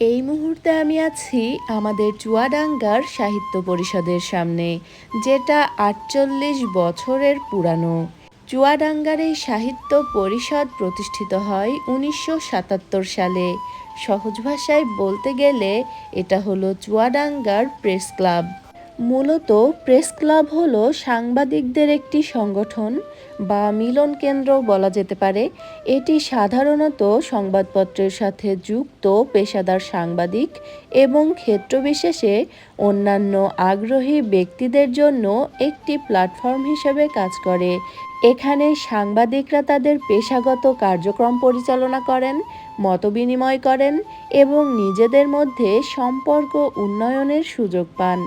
এই মুহূর্তে আমি আছি আমাদের চুয়াডাঙ্গার সাহিত্য পরিষদের সামনে, যেটা আটচল্লিশ বছরের পুরানো। চুয়াডাঙ্গার এই সাহিত্য পরিষদ প্রতিষ্ঠিত হয় উনিশশো সাতাত্তর সালে। সহজ ভাষায় বলতে গেলে এটা হলো চুয়াডাঙ্গার প্রেস ক্লাব। মূলত প্রেস ক্লাব হলো সাংবাদিকদের একটি সংগঠন বা মিলন কেন্দ্র বলা যেতে পারে। এটি সাধারণত সংবাদপত্রের সাথে যুক্ত পেশাদার সাংবাদিক এবং ক্ষেত্রবিশেষে অন্যান্য আগ্রহী ব্যক্তিদের জন্য একটি প্ল্যাটফর্ম হিসেবে কাজ করে। এখানে সাংবাদিকরা তাদের পেশাগত কার্যক্রম পরিচালনা করেন, মতবিনিময় করেন এবং নিজেদের মধ্যে সম্পর্ক উন্নয়নের সুযোগ পান।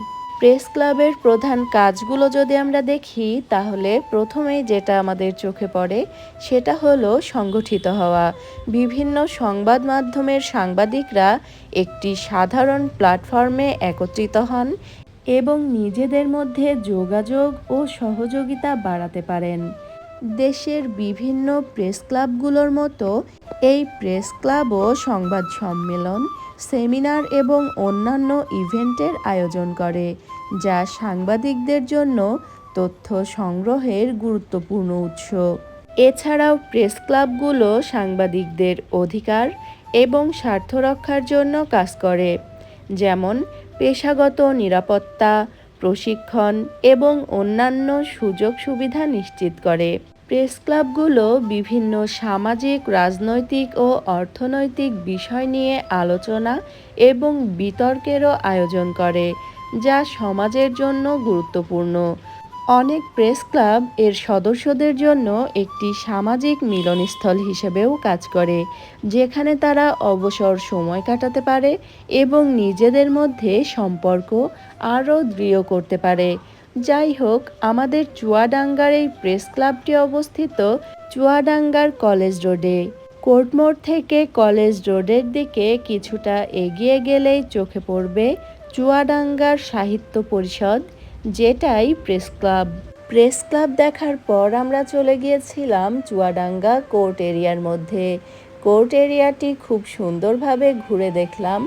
প্রেস ক্লাবের প্রধান কাজগুলো যদি আমরা দেখি, তাহলে প্রথমেই যেটা আমাদের চোখে পড়ে, সেটা হলো সংগঠিত হওয়া। বিভিন্ন সংবাদ মাধ্যমের সাংবাদিকরা একটি সাধারণ প্ল্যাটফর্মে একত্রিত হন এবং নিজেদের মধ্যে যোগাযোগ ও সহযোগিতা বাড়াতে পারেন। দেশের বিভিন্ন প্রেস ক্লাবগুলোর মতো এই প্রেস ক্লাবও সংবাদ সম্মেলন, সেমিনার এবং অন্যান্য ইভেন্টের আয়োজন করে। যা সাংবাদিকদের জন্য তথ্য সংগ্রহের গুরুত্বপূর্ণ উৎস। এছাড়াও প্রেস ক্লাবগুলো সাংবাদিকদের অধিকার এবং স্বার্থ রক্ষার জন্য কাজ করে, যেমন পেশাগত নিরাপত্তা, প্রশিক্ষণ এবং অন্যান্য সুযোগ সুবিধা নিশ্চিত করে। প্রেস ক্লাবগুলো বিভিন্ন সামাজিক, রাজনৈতিক ও অর্থনৈতিক বিষয় নিয়ে আলোচনা এবং বিতর্কেরও আয়োজন করে যা সমাজের জন্য গুরুত্বপূর্ণ। অনেক প্রেস ক্লাব এর সদস্যদের জন্য একটি সামাজিক মিলনস্থল হিসেবেও কাজ করে, যেখানে তারা অবসর সময় কাটাতে পারে এবং নিজেদের মধ্যে সম্পর্ক আরও দৃঢ় করতে পারে। যাই হোক, আমাদের চুয়াডাঙ্গার এই প্রেস ক্লাবটি অবস্থিত চুয়াডাঙ্গার কলেজ রোডে। কোর্টমোড় থেকে কলেজ রোডের দিকে কিছুটা এগিয়ে গেলেই চোখে পড়বে চুয়াডাঙ্গার সাহিত্য পরিষদ, যেটাই প্রেস ক্লাব। প্রেস ক্লাব দেখার পর আমরা চলে গিয়েছিলাম চুয়াডাঙ্গা কোর্ট এরিয়ার মধ্যে। কোর্ট এরিয়াটি খুব সুন্দরভাবে ঘুরে দেখলাম।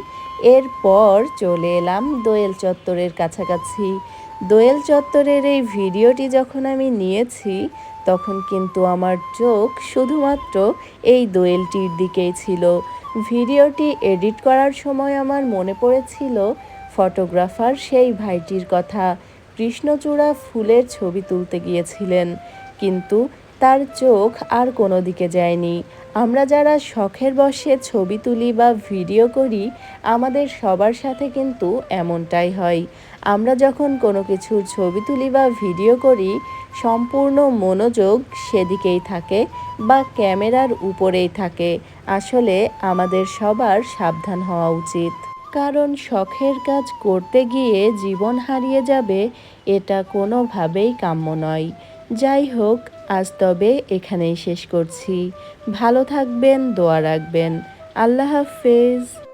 এরপর চলে এলাম দোয়েল চত্বরের কাছাকাছি। দোয়েল চত্বরের এই ভিডিওটি যখন আমি নিয়েছি, তখন কিন্তু আমার চোখ শুধুমাত্র এই দোয়েলটির দিকেই ছিল। ভিডিওটি এডিট করার সময় আমার মনে পড়েছিল ফটোগ্রাফার সেই ভাইটির কথা কৃষ্ণচূড়া ফুলের ছবি তুলতে গিয়েছিলেন। কিন্তু তার চোখ আর কোনো দিকে যায়নি। আমরা যারা শখের বসে ছবি তুলি বা ভিডিও করি, আমাদের সবার সাথে কিন্তু এমনটাই হয়। আমরা যখন কোনো কিছুর ছবি তুলি বা ভিডিও করি, সম্পূর্ণ মনোযোগ সেদিকেই থাকে বা ক্যামেরার উপরেই থাকে। আসলে আমাদের সবার সাবধান হওয়া উচিত। কারণ শখের কাজ করতে গিয়ে জীবন হারিয়ে যাবে, এটা কোনোভাবেই কাম্য নয়। যাই হোক, আজ তবে এখানেই শেষ করছি। ভালো থাকবেন, দোয়া রাখবেন। আল্লাহ হাফেজ।